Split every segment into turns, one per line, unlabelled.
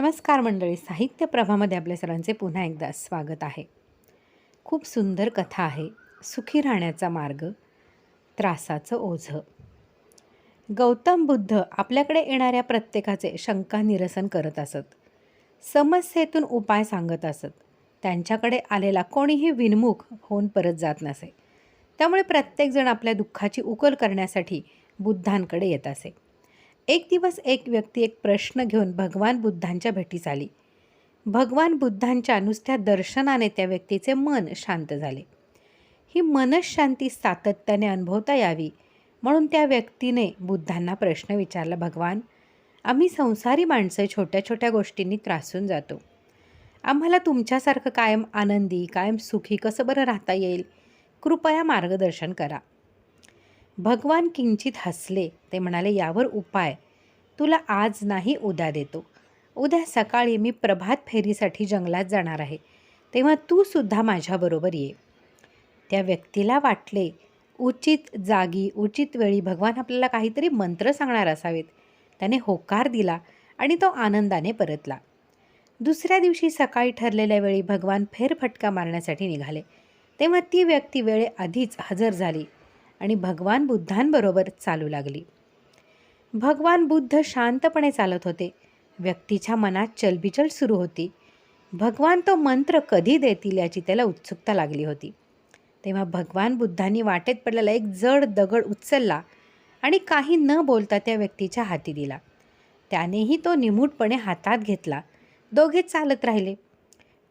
नमस्कार मंडळी. साहित्य प्रभामध्ये आपल्या सर्वांचे पुन्हा एकदा स्वागत आहे. खूप सुंदर कथा आहे. सुखी राहण्याचा मार्ग त्रासाचं ओझं. गौतम बुद्ध आपल्याकडे येणाऱ्या प्रत्येकाचे शंका निरसन करत असत. समस्येतून उपाय सांगत असत. त्यांच्याकडे आलेला कोणीही विनमुख होऊन परत जात नसे. त्यामुळे प्रत्येकजण आपल्या दुःखाची उकल करण्यासाठी बुद्धांकडे येत असे. एक दिवस एक व्यक्ती एक प्रश्न घेऊन भगवान बुद्धांच्या भेटीस आली. भगवान बुद्धांच्या नुसत्या दर्शनाने त्या व्यक्तीचे मन शांत झाले. ही मनशांती सातत्याने अनुभवता यावी म्हणून त्या व्यक्तीने बुद्धांना प्रश्न विचारला भगवान आम्ही संसारी माणसं छोट्या छोट्या गोष्टींनी त्रासून जातो. आम्हाला तुमच्यासारखं कायम आनंदी कायम सुखी कसं बरं राहता येईल? कृपया मार्गदर्शन करा. भगवान किंचित हसले. ते म्हणाले यावर उपाय. तुला आज नाही उद्या देतो. उद्या सकाळी मी प्रभात फेरीसाठी जंगलात जाणार आहे. तेव्हा तू सुद्धा माझ्याबरोबर ये. त्या व्यक्तीला वाटले उचित जागी उचित वेळी भगवान आपल्याला काहीतरी मंत्र सांगणार असावेत. त्याने होकार दिला आणि तो आनंदाने परतला. दुसऱ्या दिवशी सकाळी ठरलेल्या वेळी भगवान फेरफटका मारण्यासाठी निघाले. तेव्हा ती व्यक्ती वेळेआधीच हजर झाली. आणि भगवान बुद्धांबरोबर चालू लागली. भगवान बुद्ध शांतपणे चालत होते. व्यक्तीच्या मनात चलबिचल सुरू होती. भगवान तो मंत्र कधी देतील याची त्याला उत्सुकता लागली होती. तेव्हा भगवान बुद्धांनी वाटेत पडलेला एक जड दगड उचलला आणि काही न बोलता त्या व्यक्तीच्या हाती दिला. त्यानेही तो निमूटपणे हातात घेतला. दोघे चालत राहिले.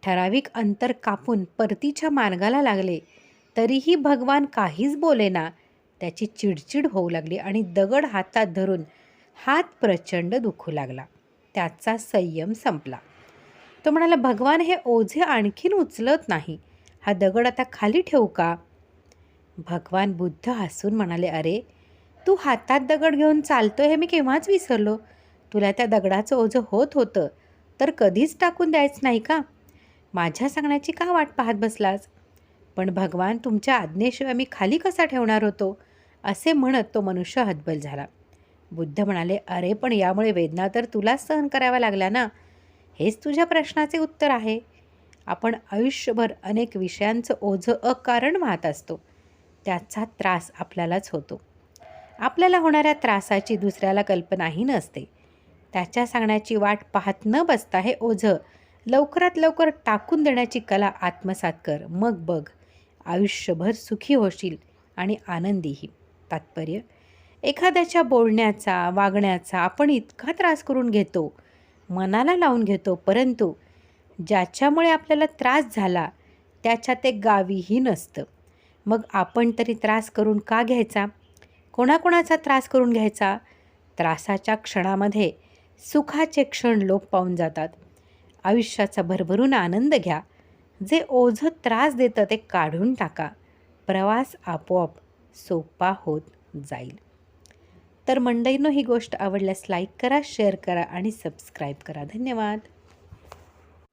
ठराविक अंतर कापून परतीच्या मार्गाला लागले. तरीही भगवान काहीच बोलेना त्याची चिडचिड होऊ लागली आणि दगड हातात धरून हात प्रचंड दुखू लागला. त्याचा संयम संपला. तो म्हणाला भगवान हे ओझे आणखीन उचलत नाही. हा दगड आता खाली ठेवू का? भगवान बुद्ध हसून म्हणाले अरे तू हातात दगड घेऊन चालतो हे मी केव्हाच विसरलो? तुला त्या दगडाचं ओझं होत होतं तर कधीच टाकून द्यायचं नाही का? माझ्या सांगण्याची का वाट पाहत बसलास? पण भगवान तुमच्या आज्ञेशिवाय मी खाली कसा ठेवणार होतो? असे म्हणत तो मनुष्य हतबल झाला. बुद्ध म्हणाले अरे पण यामुळे वेदना तर तुलाच सहन कराव्या लागल्या ना? हेच तुझ्या प्रश्नाचे उत्तर आहे. आपण आयुष्यभर अनेक विषयांचं ओझं अकारण वाहत असतो. त्याचा त्रास आपल्यालाच होतो. आपल्याला होणाऱ्या त्रासाची दुसऱ्याला कल्पनाही नसते. त्याच्या सांगण्याची वाट पाहत न बसता हे ओझं लवकरात लवकर टाकून देण्याची कला आत्मसात कर. मग बघ. आयुष्यभर सुखी होशील आणि आनंदीही. तात्पर्य एखाद्याच्या बोलण्याचा वागण्याचा आपण इतका त्रास करून घेतो मनाला लावून घेतो परंतु ज्याच्यामुळे आपल्याला त्रास झाला त्याच्या ते गावीही नसतं. मग आपण तरी त्रास करून का घ्यायचा? कोणाकोणाचा त्रास करून घ्यायचा? त्रासाच्या क्षणामध्ये सुखाचे क्षण लोप पाहून जातात. आयुष्याचा भरभरून आनंद घ्या. जे ओझं त्रास देतं ते काढून टाका. प्रवास आपोआप सोपा होत जाईल. तर मंडईनं ही गोष्ट आवडल्यास लाईक करा शेअर करा आणि सबस्क्राईब करा. धन्यवाद.